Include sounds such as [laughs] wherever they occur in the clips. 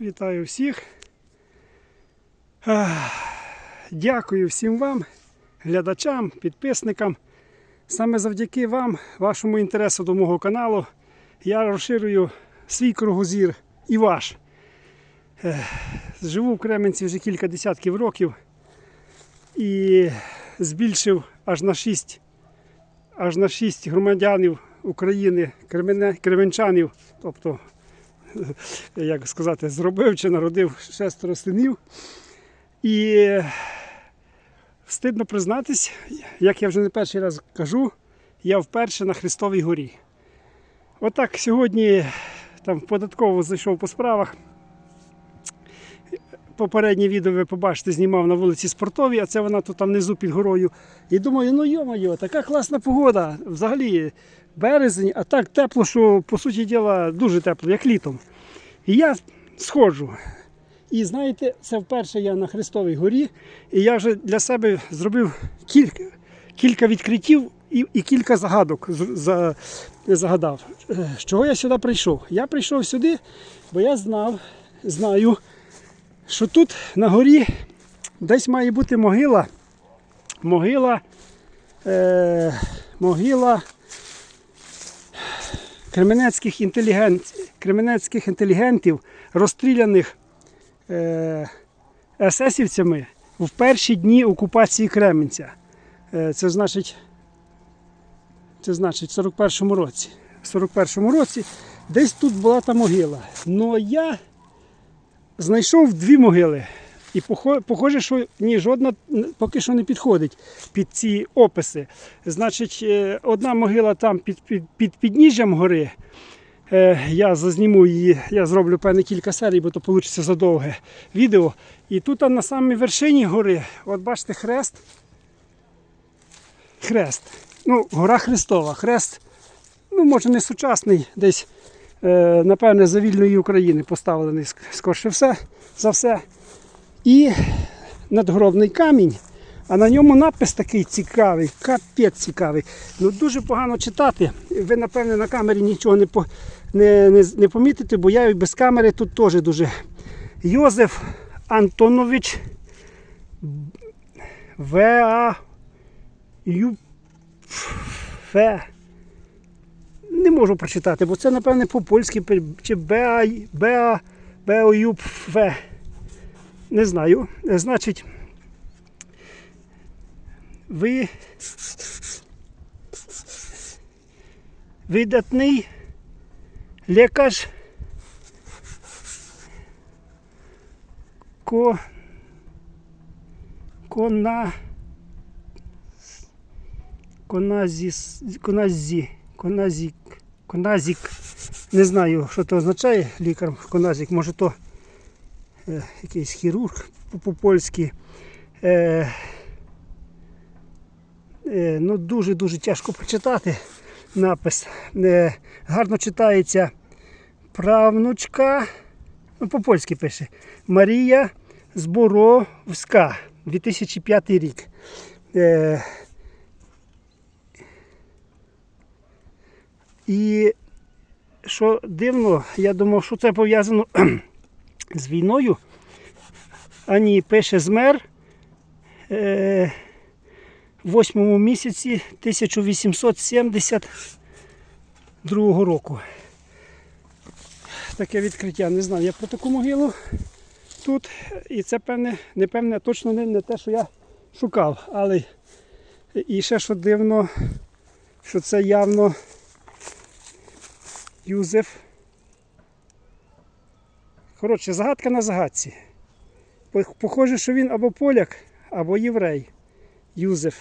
Вітаю всіх. Дякую всім вам, глядачам, підписникам. Саме завдяки вам, вашому інтересу до мого каналу, я розширюю свій кругозір і ваш. Живу в Кременці вже кілька десятків років і збільшив аж на 6, аж на 6 громадянів України, кременчанів, тобто [laughs] як сказати, зробив чи народив шестеро синів. І встидно признатись, як я вже не перший раз кажу, я вперше на Христовій горі. Отак сьогодні там податково зайшов по справах. Попереднє відео ви побачите, знімав на вулиці Спортовій, а це вона тут там внизу під горою. І думаю, ну йо-моє, така класна погода. Взагалі березень, а так тепло, що по суті діла дуже тепло, як літом. І я сходжу. І знаєте, це вперше я на Христовій горі, і я вже для себе зробив кілька, кілька відкриттів і, і кілька загадок за, загадав. Е, З чого я сюди прийшов? Я прийшов сюди, бо я знав, знаю, що тут на горі десь має бути могила. Могила. Е, могила кременецьких, інтелігент, кременецьких інтелігентів, розстріляних е, есесівцями в перші дні окупації Кременця. Е, це значить, це значить в 41-му році. В 41-му році десь тут була та могила. Ну я знайшов дві могили. І похоже, що ні, жодна поки що не підходить під ці описи. Значить, е, одна могила там під, під, під підніжжям гори. Е, Я зазніму її, я зроблю певне кілька серій, бо то вийде задовге відео. І тут на самій вершині гори, от бачите, хрест. Хрест. Ну, гора Христова. Хрест, ну, може, не сучасний, десь, напевне, за вільної України поставлений скорше все, за все. І надгробний камінь. А на ньому напис такий цікавий, капець цікавий. Ну дуже погано читати. Ви, напевне, на камері нічого не, по, не, не, не помітите, бо я і без камери тут теж дуже. Йозеф Антонович В.А. Ю. Не можу прочитати, бо це, напевне, по-польськи чи Беа Беоюпфе. Не знаю. Е, Значить, ви видатний лікар ко кона коназіс коназі коназік коназік не знаю, що це означає лікар коназік, може то е, якийсь хірург по- по-польськи. Е, е, ну, дуже-дуже тяжко прочитати напис. Е, гарно читається правнучка, ну, по-польськи пише Марія Зборовська, 2005 рік. Е, і що дивно, я думав, що це пов'язано [clears throat] з війною. А ні, пише змер е, в восьмому місяці 1872 року. Таке відкриття. Не знаю, я про таку могилу тут. І це певне, не певне, точно не, не те, що я шукав. Але і ще що дивно, що це явно Юзеф. Коротше, загадка на загадці. Похоже, що він або поляк, або єврей. Юзеф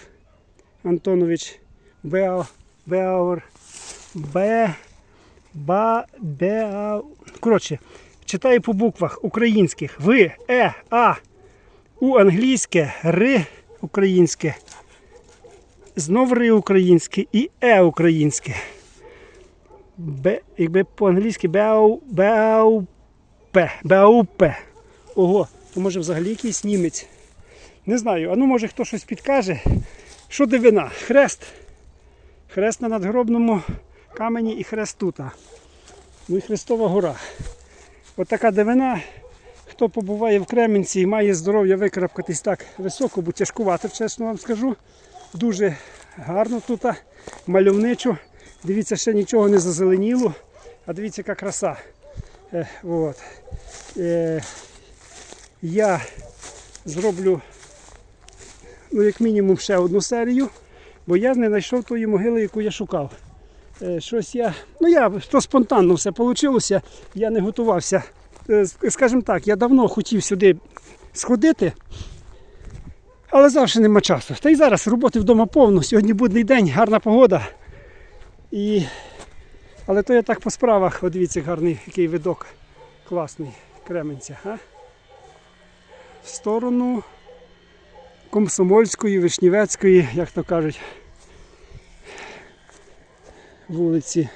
Антонович Беа, Беауер. Бе. Ба. Беа. Коротше, читаю по буквах українських. В, Е, А. У англійське, Р українське. Знов Р українське і Е українське. Б, якби по-англійськи Беау, Беаупе. Беаупе. Ого, то може взагалі якийсь німець. Не знаю, а ну може хто щось підкаже. Що дивина? Хрест. Хрест на надгробному камені і хрест тут. Ну і Хрестова гора. От така дивина. хто побуває в Кременці і має здоров'я викарабкатись так високо, бо тяжкувато, чесно вам скажу. Дуже гарно тут, мальовничо. Дивіться, ще нічого не зазеленіло. А дивіться, яка краса. Е, от. Е, я зроблю, ну, як мінімум, ще одну серію, бо я не знайшов тої могили, яку я шукав. Е, щось я, ну я то спонтанно все вийшло, я не готувався. Е, скажімо так, я давно хотів сюди сходити, але завжди нема часу. Та й зараз роботи вдома повно. Сьогодні будний день, гарна погода. І... Але то я так по справах, от дивіться, гарний який видок класний Кременця. А? В сторону Комсомольської, Вишнівецької, як то кажуть, вулиці.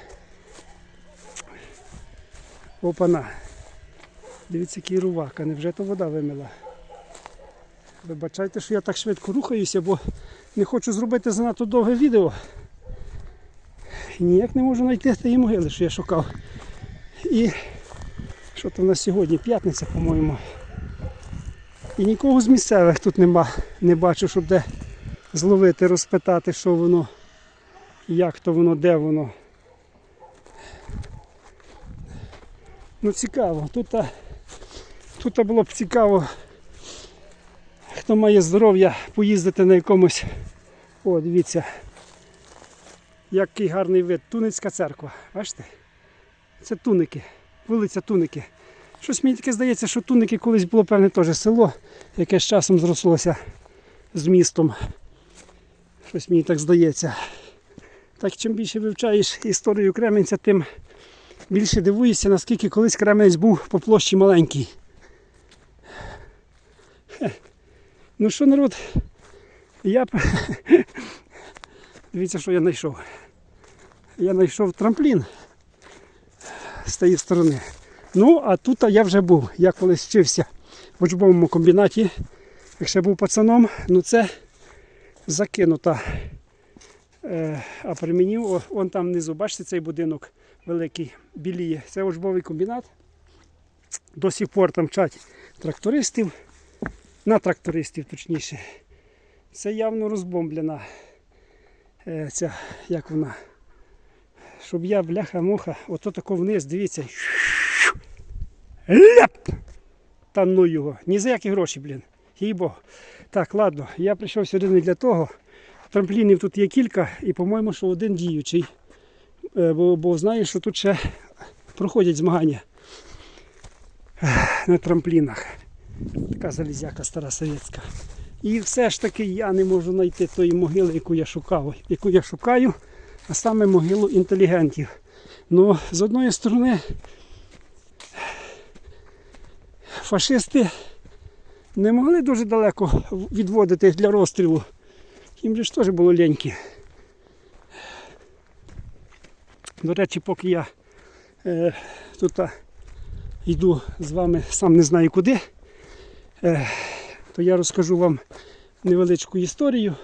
Опана. Дивіться, який рувак, а невже то вода вимила. Вибачайте, що я так швидко рухаюся, бо не хочу зробити занадто довге відео. Ніяк не можу знайти тієї могили, що я шукав. І що то в нас сьогодні? П'ятниця, по-моєму. І нікого з місцевих тут нема. Не бачу, щоб де зловити, розпитати, що воно, як то воно, де воно. Ну цікаво. Тут, тут було б цікаво, хто має здоров'я, поїздити на якомусь. О, дивіться. Який гарний вид. Туницька церква. Бачите? Це туники. Вулиця Туники. Щось мені таке здається, що Туники колись було певне теж село, яке з часом зрослося з містом. Щось мені так здається. Так чим більше вивчаєш історію Кременця, тим більше дивуєшся, наскільки колись Кременець був по площі маленький. Ну що, народ, я [laughs] дивіться, що я знайшов. Я знайшов трамплін з тієї сторони. Ну, а тут я вже був. Я колись вчився в учбовому комбінаті, як ще був пацаном, ну це закинута. Е, а примінів, о, вон там внизу, бачите, цей будинок великий біліє. Це учбовий комбінат. До сих пор там вчать трактористів, на трактористів точніше. Це явно розбомблена. Е, ця, як вона. Щоб я бляха-муха, ото тако вниз, дивіться. Ляп! Та ну його. Ні за які гроші, блін. їй. Так, ладно, я прийшов сюди не для того. Трамплінів тут є кілька і, по-моєму, що один діючий. Е, Бо, бо знаю, що тут ще проходять змагання на трамплінах. Така залізяка стара совєтська. І все ж таки я не можу знайти тої могили, яку я шукав, яку я шукаю, а саме могилу інтелігентів. Ну, з одної сторони, фашисти не могли дуже далеко відводити для розстрілу. Їм же ж теж було ліньки. До речі, поки я е, тут йду з вами, сам не знаю куди, е, то я розкажу вам невеличку історію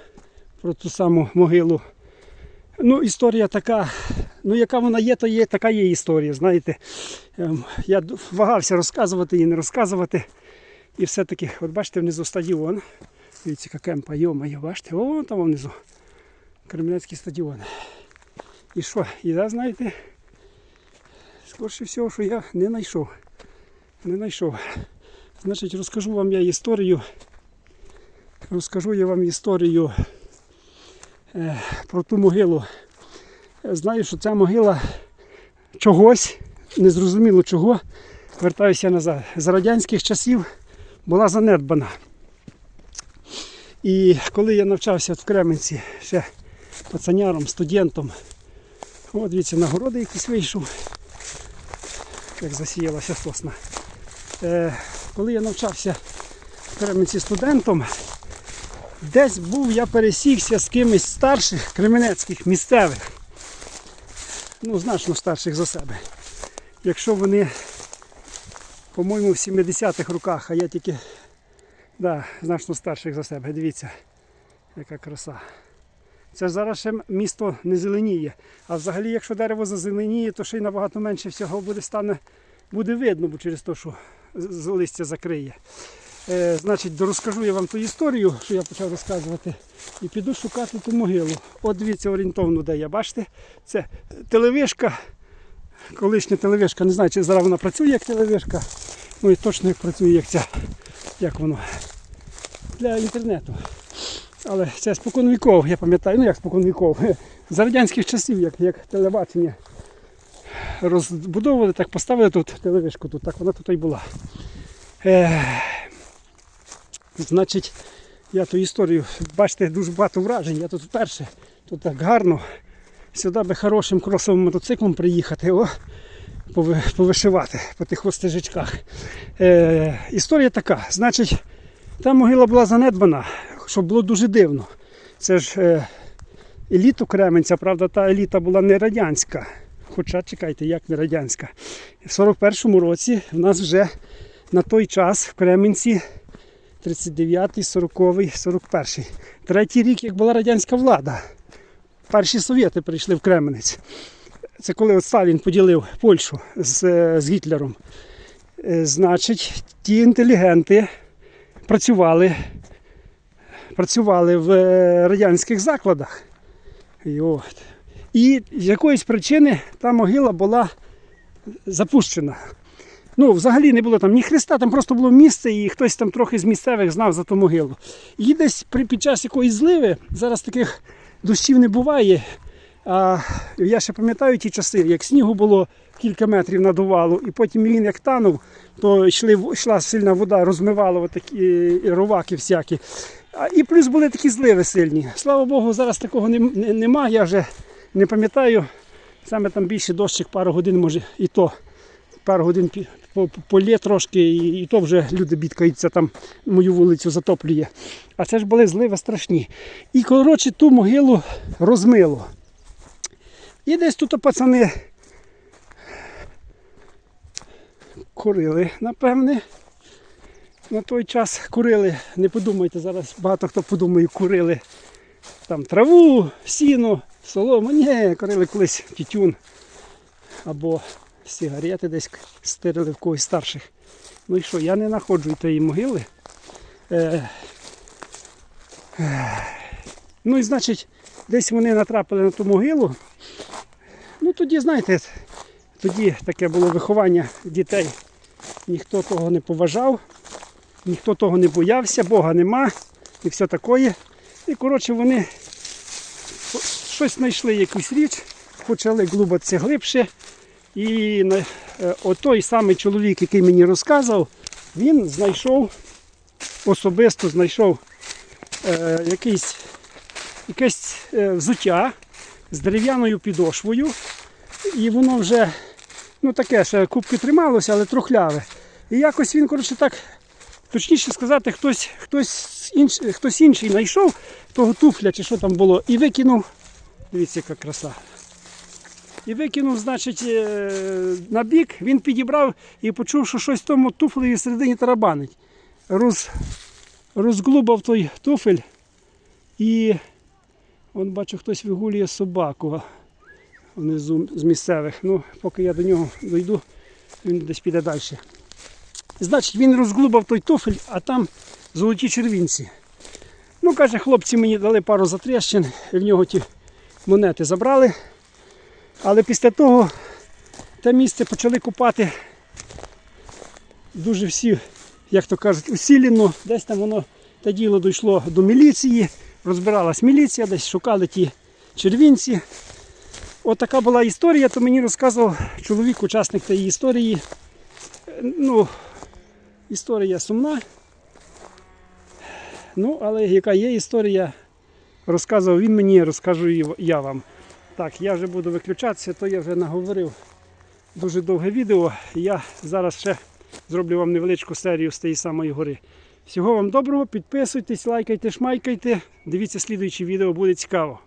про ту саму могилу. Ну, історія така, ну яка вона є, то є, така є історія. Знаєте, Ем, я вагався розказувати і не розказувати. І все-таки, от бачите, внизу стадіон. Дивіться, яка кемпа, йо-моє, бачите, о, там внизу. Кремлецький стадіон. І що? І я, знаєте, скорше всього, що я не знайшов. Не знайшов. Значить, розкажу вам я історію. Розкажу я вам історію е, про ту могилу. Е, Знаю, що ця могила чогось, незрозуміло чого, вертаюся назад. З радянських часів була занедбана. І коли я навчався в Кременці ще пацаняром, студентом, от дивіться, на городи якийсь вийшов, як засіялася сосна. Коли я навчався в Кременці студентом, десь був, я пересікся з кимось старших кременецьких місцевих. Ну, значно старших за себе. Якщо вони, по-моєму, в 70-х роках, а я тільки да, значно старших за себе. Дивіться, яка краса. Це зараз ще місто не зеленіє. А взагалі, якщо дерево зазеленіє, то ще й набагато менше всього буде стане, буде видно, бо через те, що листя закриє. Е, значить, розкажу я вам ту історію, що я почав розказувати, і піду шукати ту могилу. От дивіться орієнтовно, де я бачите, це телевишка, колишня телевишка, не знаю, чи зараз вона працює як телевишка, ну і точно як працює, як ця, як воно, для інтернету. Але це спокон віков, я пам'ятаю, ну як спокон віков, [laughs] за радянських часів, як, як телебачення розбудовували, так поставили тут телевишку, тут, так вона тут і була. Е, значить, я ту історію, бачите, дуже багато вражень, я тут вперше, тут так гарно. Сюди би хорошим кросовим мотоциклом приїхати, о, повишивати по тих стежечках. Е, історія така, значить, та могила була занедбана, що було дуже дивно. Це ж е, еліту Кременця, правда, та еліта була не радянська. Хоча чекайте, як не радянська. В 41-му році в нас вже на той час в Кременці 39-й, 40-й, 41-й. Третій рік, як була радянська влада. Перші совєти прийшли в Кременець. Це коли от Сталін поділив Польщу з, е, з Гітлером. Е, Значить, ті інтелігенти працювали, працювали в е, радянських закладах. І, от. І з якоїсь причини та могила була запущена. Ну, взагалі не було там ні хреста, там просто було місце, і хтось там трохи з місцевих знав за ту могилу. І десь при, під час якоїсь зливи, зараз таких дощів не буває. А я ще пам'ятаю ті часи, як снігу було кілька метрів надувало, і потім він як танув, то йшли, йшла сильна вода, розмивала такі роваки всякі. А, і плюс були такі зливи сильні. Слава Богу, зараз такого не, не, нема, я вже не пам'ятаю. Саме там більше дощик, пару годин, може, і то. Пару годин по- по- полє трошки, і, і то вже люди бідкаються, там мою вулицю затоплює. А це ж були зливи страшні. І коротше ту могилу розмило. І десь тут пацани курили, напевне. На той час курили, не подумайте, зараз багато хто подумає, курили там траву, сіно, солому. Ні, курили колись тютюн або сигарети десь стирили в когось старших. Ну і що, я не знаходжу тієї могили. Е, е, ну і значить, десь вони натрапили на ту могилу. Ну тоді, знаєте, тоді таке було виховання дітей. Ніхто того не поважав, ніхто того не боявся, Бога нема і все таке. І коротше вони щось знайшли якусь річ, почали глубатися глибше. І е, отой самий чоловік, який мені розказував, він знайшов, особисто знайшов е, якийсь, якесь е, взуття з дерев'яною підошвою. І воно вже ну таке ще кубки трималося, але трухляве. І якось він, коротше, так, точніше сказати, хтось, хтось, інш, хтось інший знайшов того туфля чи що там було, і викинув. Дивіться, яка краса. І викинув, значить, е, на бік, він підібрав і почув, що щось в тому туфлеві всередині тарабанить. Роз, розглубав той туфель і он бачу, хтось вигулює собаку внизу з місцевих. Ну, поки я до нього дойду, він десь піде далі. Значить, він розглубав той туфель, а там золоті червінці. Ну, каже, хлопці мені дали пару затрещин, і в нього ті монети забрали. Але після того те місце почали купати дуже всі, як то кажуть, усілено. Десь там воно те діло дійшло до міліції, розбиралась міліція, десь шукали ті червінці. От така була історія, то мені розказував чоловік, учасник тієї історії. Ну, історія сумна. Ну, але яка є історія, розказував він мені, розкажу я вам. Так, я вже буду виключатися, то я вже наговорив дуже довге відео. Я зараз ще зроблю вам невеличку серію з тієї самої гори. Всього вам доброго, підписуйтесь, лайкайте, шмайкайте. Дивіться слідуюче відео, буде цікаво.